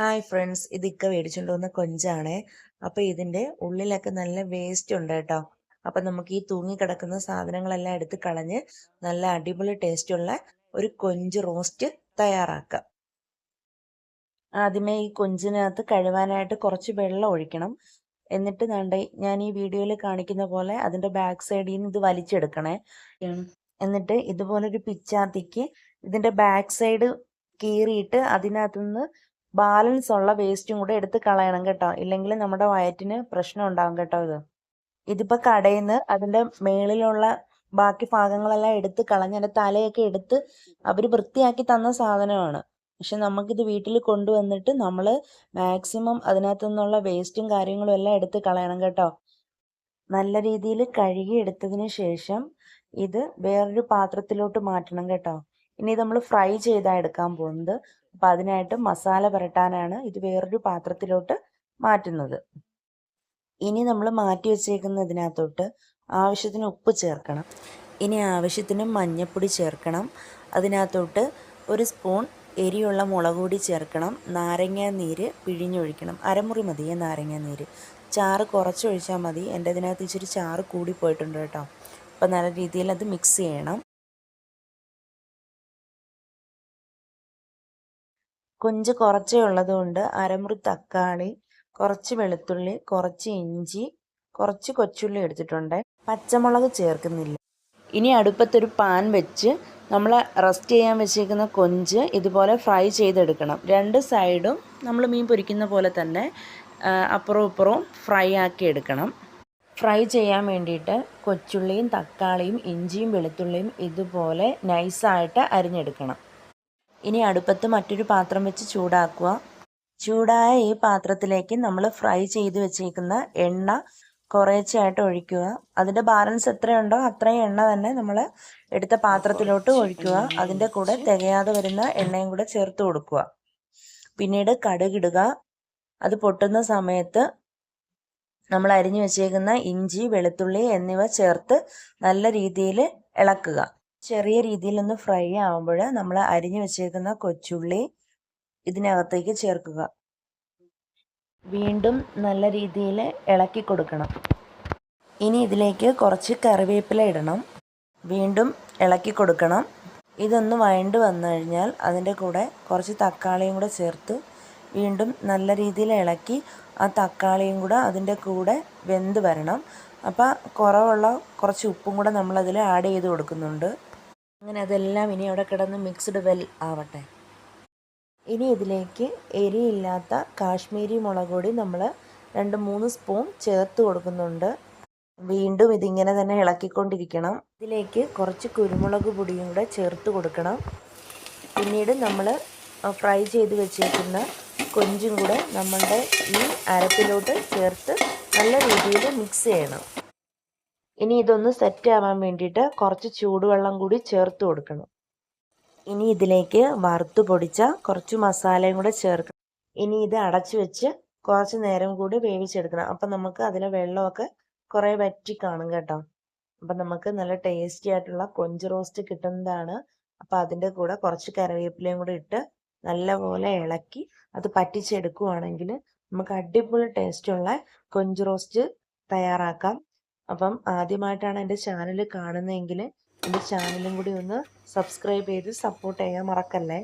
Hi friends ഇത് ഇക്ക മേടിച്ചുകൊണ്ട് വന്ന കൊഞ്ചാണേ. അപ്പോൾ ഇതിന്റെ ഉള്ളിലൊക്കെ നല്ല വേസ്റ്റ് ഉണ്ട് കേട്ടോ. അപ്പം നമുക്ക് ഈ തൂങ്ങി കിടക്കുന്ന സാധനങ്ങളെല്ലാം എടുത്ത് കളഞ്ഞ് നല്ല അടിപൊളി ടേസ്റ്റുള്ള ഒരു കൊഞ്ച് റോസ്റ്റ് തയ്യാറാക്കാം. ആദ്യമേ ഈ കൊഞ്ചിനകത്ത് കഴുവാനായിട്ട് കുറച്ച് വെള്ളം ഒഴിക്കണം. എന്നിട്ട് വേണ്ട ഞാൻ ഈ വീഡിയോയിൽ കാണിക്കുന്ന പോലെ അതിന്റെ ബാക്ക് സൈഡിൽ നിന്ന് ഇത് വലിച്ചെടുക്കണേ. എന്നിട്ട് ഇതുപോലൊരു പിച്ചാത്തിക്ക് ഇതിന്റെ ബാക്ക് സൈഡ് കീറിയിട്ട് അതിനകത്തുനിന്ന് ബാലൻസ് ഉള്ള വേസ്റ്റും കൂടെ എടുത്ത് കളയണം കേട്ടോ. ഇല്ലെങ്കിൽ നമ്മുടെ വയറ്റിന് പ്രശ്നം ഉണ്ടാകും കേട്ടോ ഇത്. ഇതിപ്പോ കടയിൽ നിന്ന് അതിന്റെ മേളിലുള്ള ബാക്കി ഭാഗങ്ങളെല്ലാം എടുത്ത് കളഞ്ഞ് അതിന്റെ തലയൊക്കെ എടുത്ത് അവർ വൃത്തിയാക്കി തന്ന സാധനമാണ്. പക്ഷെ നമുക്കിത് വീട്ടിൽ കൊണ്ടുവന്നിട്ട് നമ്മൾ മാക്സിമം അതിനകത്തു നിന്നുള്ള വേസ്റ്റും കാര്യങ്ങളും എല്ലാം എടുത്ത് കളയണം കേട്ടോ. നല്ല രീതിയിൽ കഴുകി എടുത്തതിന് ശേഷം ഇത് വേറൊരു പാത്രത്തിലോട്ട് മാറ്റണം കേട്ടോ. ഇനി നമ്മൾ ഫ്രൈ ചെയ്താ എടുക്കാൻ പോകുന്നത്. അപ്പം അതിനായിട്ട് മസാല പുരട്ടാനാണ് ഇത് വേറൊരു പാത്രത്തിലോട്ട് മാറ്റുന്നത്. ഇനി നമ്മൾ മാറ്റി വച്ചേക്കുന്നതിനകത്തോട്ട് ആവശ്യത്തിന് ഉപ്പ് ചേർക്കണം. ഇനി ആവശ്യത്തിന് മഞ്ഞൾപ്പൊടി ചേർക്കണം. അതിനകത്തോട്ട് ഒരു സ്പൂൺ എരിയുള്ള മുളക് പൊടി ചേർക്കണം. നാരങ്ങ നീര് പിഴിഞ്ഞൊഴിക്കണം. അരമുറി മതിയേ നാരങ്ങ നീര്. ചാറ് കുറച്ചൊഴിച്ചാൽ മതി. എന്റെ ഇതിനകത്ത് ഇച്ചിരി ചാറ് കൂടിപ്പോയിട്ടുണ്ട് കേട്ടോ. അപ്പോൾ നല്ല രീതിയിൽ അത് മിക്സ് ചെയ്യണം. കൊഞ്ച് കുറച്ചേ ഉള്ളതുകൊണ്ട് അരമുറി തക്കാളി കുറച്ച് വെളുത്തുള്ളി കുറച്ച് ഇഞ്ചി കുറച്ച് കൊച്ചുള്ളി എടുത്തിട്ടുണ്ട്. പച്ചമുളക് ചേർക്കുന്നില്ല. ഇനി അടുപ്പത്തൊരു പാൻ വെച്ച് നമ്മൾ റസ്റ്റ് ചെയ്യാൻ വെച്ചേക്കുന്ന കൊഞ്ച് ഇതുപോലെ ഫ്രൈ ചെയ്തെടുക്കണം. രണ്ട് സൈഡും നമ്മൾ മീൻ പൊരിക്കുന്ന പോലെ തന്നെ അപ്പുറവും ഇപ്പുറവും ഫ്രൈ ആക്കി എടുക്കണം. ഫ്രൈ ചെയ്യാൻ വേണ്ടിയിട്ട് കൊച്ചുള്ളിയും തക്കാളിയും ഇഞ്ചിയും വെളുത്തുള്ളിയും ഇതുപോലെ നൈസായിട്ട് അരിഞ്ഞെടുക്കണം. ഇനി അടുപ്പത്ത് മറ്റൊരു പാത്രം വെച്ച് ചൂടാക്കുക. ചൂടായ ഈ പാത്രത്തിലേക്ക് നമ്മൾ ഫ്രൈ ചെയ്ത് വെച്ചേക്കുന്ന എണ്ണ കുറേശ്ശെയായിട്ട് ഒഴിക്കുക. അതിന്റെ ബാലൻസ് എത്രയുണ്ടോ അത്രയും എണ്ണ തന്നെ നമ്മൾ എടുത്ത പാത്രത്തിലോട്ട് ഒഴിക്കുക. അതിന്റെ കൂടെ തികയാതെ വരുന്ന എണ്ണയും കൂടെ ചേർത്ത് കൊടുക്കുക. പിന്നീട് കടുകിടുക അത് പൊട്ടുന്ന സമയത്ത് നമ്മൾ അരിഞ്ഞു വെച്ചേക്കുന്ന ഇഞ്ചി വെളുത്തുള്ളി എന്നിവ ചേർത്ത് നല്ല രീതിയിൽ ഇളക്കുക. ചെറിയ രീതിയിൽ ഒന്ന് ഫ്രൈ ആവുമ്പോൾ നമ്മൾ അരിഞ്ഞു വെച്ചേക്കുന്ന കൊച്ചുള്ളി ഇതിനകത്തേക്ക് ചേർക്കുക. വീണ്ടും നല്ല രീതിയിൽ ഇളക്കി കൊടുക്കണം. ഇനി ഇതിലേക്ക് കുറച്ച് കറിവേപ്പില ഇടണം. വീണ്ടും ഇളക്കി കൊടുക്കണം. ഇതൊന്ന് വഴണ്ട് വന്നു കഴിഞ്ഞാൽ അതിന്റെ കൂടെ കുറച്ച് തക്കാളിയും കൂടെ ചേർത്ത് വീണ്ടും നല്ല രീതിയിൽ ഇളക്കി ആ തക്കാളിയും കൂടെ അതിന്റെ കൂടെ വെന്ത് വരണം. അപ്പോൾ കുറവുള്ള കുറച്ച് ഉപ്പും കൂടെ നമ്മളതിൽ ആഡ് ചെയ്ത് കൊടുക്കുന്നുണ്ട്. അങ്ങനെ അതെല്ലാം ഇനി അവിടെ കിടന്ന് മിക്സ്ഡ് വെൽ ആവട്ടെ. ഇനി ഇതിലേക്ക് എരിയില്ലാത്ത കാശ്മീരി മുളക് പൊടി നമ്മൾ രണ്ട് മൂന്ന് സ്പൂൺ ചേർത്ത് കൊടുക്കുന്നുണ്ട്. വീണ്ടും ഇതിങ്ങനെ തന്നെ ഇളക്കിക്കൊണ്ടിരിക്കണം. ഇതിലേക്ക് കുറച്ച് കുരുമുളക് പൊടിയും കൂടെ ചേർത്ത് കൊടുക്കണം. പിന്നീട് നമ്മൾ ഫ്രൈ ചെയ്ത് വെച്ചിരിക്കുന്ന കൊഞ്ചും കൂടെ നമ്മളുടെ ഈ അരപ്പിലോട്ട് ചേർത്ത് നല്ല രീതിയിൽ മിക്സ് ചെയ്യണം. ഇനി ഇതൊന്ന് സെറ്റ് ആവാൻ വേണ്ടിയിട്ട് കുറച്ച് ചൂടുവെള്ളം കൂടി ചേർത്ത് കൊടുക്കണം. ഇനി ഇതിലേക്ക് വറുത്ത് പൊടിച്ച കുറച്ച് മസാലയും കൂടെ ചേർക്കണം. ഇനി ഇത് അടച്ചു വെച്ച് കുറച്ച് നേരം കൂടി വേവിച്ചെടുക്കണം. അപ്പം നമുക്ക് അതിലെ വെള്ളമൊക്കെ കുറേ വറ്റി കാണും കേട്ടോ. അപ്പം നമുക്ക് നല്ല ടേസ്റ്റി ആയിട്ടുള്ള കൊഞ്ച് റോസ്റ്റ് കിട്ടുന്നതാണ്. അപ്പം അതിന്റെ കൂടെ കുറച്ച് കറിവേപ്പിലയും കൂടെ ഇട്ട് നല്ലപോലെ ഇളക്കി അത് പറ്റിച്ചെടുക്കുവാണെങ്കിൽ നമുക്ക് അടിപൊളി ടേസ്റ്റുള്ള കൊഞ്ച് റോസ്റ്റ് തയ്യാറാക്കാം. അപ്പം ആദ്യമായിട്ടാണ് എന്റെ ചാനൽ കാണുന്നതെങ്കിൽ എന്റെ ചാനലും കൂടി ഒന്ന് സബ്സ്ക്രൈബ് ചെയ്ത് സപ്പോർട്ട് ചെയ്യാൻ മറക്കല്ലേ?